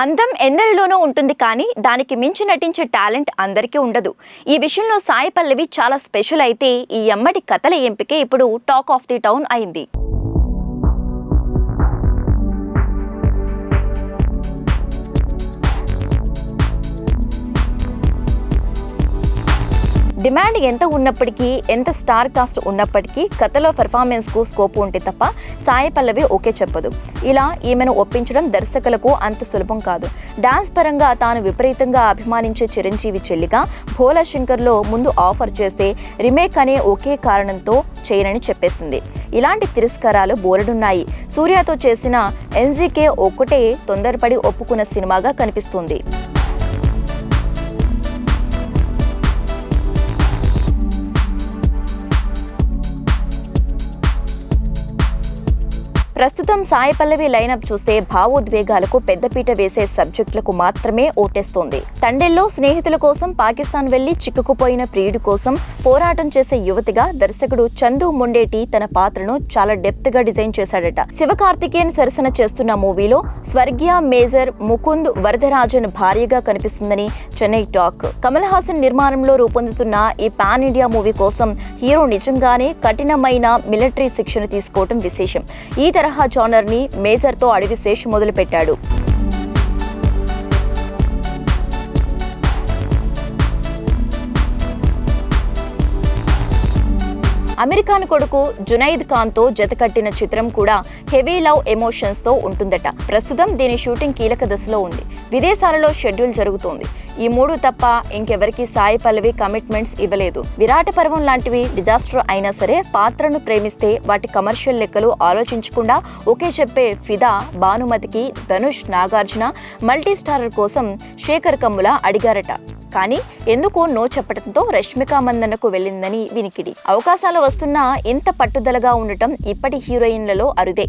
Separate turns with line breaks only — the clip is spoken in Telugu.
అందం ఎందరిలోనూ ఉంటుంది కానీ దానికి మించి నటించే టాలెంట్ అందరికీ ఉండదు. ఈ విషయంలో సాయి పల్లవి చాలా స్పెషల్ అయితే ఈ అమ్మడి కథల ఎంపిక ఇప్పుడు టాక్ ఆఫ్ ది టౌన్ అయింది. డిమాండ్ ఎంత ఉన్నప్పటికీ ఎంత స్టార్ కాస్ట్ ఉన్నప్పటికీ కథలో పెర్ఫార్మెన్స్కు స్కోప్ ఉంటే తప్ప సాయి పల్లవి ఓకే చెప్పదు. ఇలా ఈమెను ఒప్పించడం దర్శకులకు అంత సులభం కాదు. డాన్స్ పరంగా తాను విపరీతంగా అభిమానించే చిరంజీవి చెల్లిగా భోలా శంకర్లో ముందు ఆఫర్ చేస్తే రీమేక్ అనే ఒకే కారణంతో చేయనని చెప్పేసింది. ఇలాంటి తిరస్కారాలు బోలెడున్నాయి. సూర్యతో చేసిన ఎన్జీకే ఒక్కటే తొందరపడి ఒప్పుకున్న సినిమాగా కనిపిస్తుంది. ప్రస్తుతం సాయి పల్లవి లైనప్ చూస్తే భావోద్వేగాలకు పెద్దపీట వేసే సబ్జెక్టులకు మాత్రమే ఓటేస్తోంది. తండెల్లో స్నేహితుల కోసం పాకిస్తాన్ వెళ్ళి చిక్కుకుపోయిన ప్రియుడి కోసం పోరాటం చేసే యువతిగా దర్శకుడు చందు మొండేటి తన పాత్రను చాలా డెప్త్గా డిజైన్ చేశాడట. శివకార్తికేయన్ సరసన చేస్తున్న మూవీలో స్వర్గీయ మేజర్ ముకుంద్ వరదరాజన్ భార్యగా కనిపిస్తుందని చెన్నై టాక్. కమల్ హాసన్ నిర్మాణంలో రూపొందుతున్న ఈ పాన్ ఇండియా మూవీ కోసం హీరో నిజంగానే కఠినమైన మిలిటరీ శిక్షణ తీసుకోవటం విశేషం. ఈ తరహా తరహా జానర్ని మేజర్తో అడవి శేష్ మొదలుపెట్టాడు. అమెరికాన్ కొడుకు జునైద్ ఖాన్తో జతకట్టిన చిత్రం కూడా హెవీ లవ్ ఎమోషన్స్తో ఉంటుందట. ప్రస్తుతం దీని షూటింగ్ కీలక దశలో ఉంది. విదేశాలలో షెడ్యూల్ జరుగుతోంది. ఈ మూడు తప్ప ఇంకెవరికి సాయి పల్లవి కమిట్మెంట్స్ ఇవ్వలేదు. విరాట పర్వం లాంటివి డిజాస్టర్ అయినా సరే పాత్రను ప్రేమిస్తే వాటి కమర్షియల్ లెక్కలు ఆలోచించకుండా ఒకే చెప్పే ఫిదా భానుమతికి ధనుష్ నాగార్జున మల్టీ స్టారర్ కోసం శేఖర్ కమ్ముల అడిగారట. కానీ ఎందుకు నో చెప్పడంతో రష్మిక మందన్నకు వెళ్ళిందని వినికిడి. అవకాశాలు వస్తున్నా ఇంత పట్టుదలగా ఉండటం ఇప్పటి హీరోయిన్లలో అరుదే.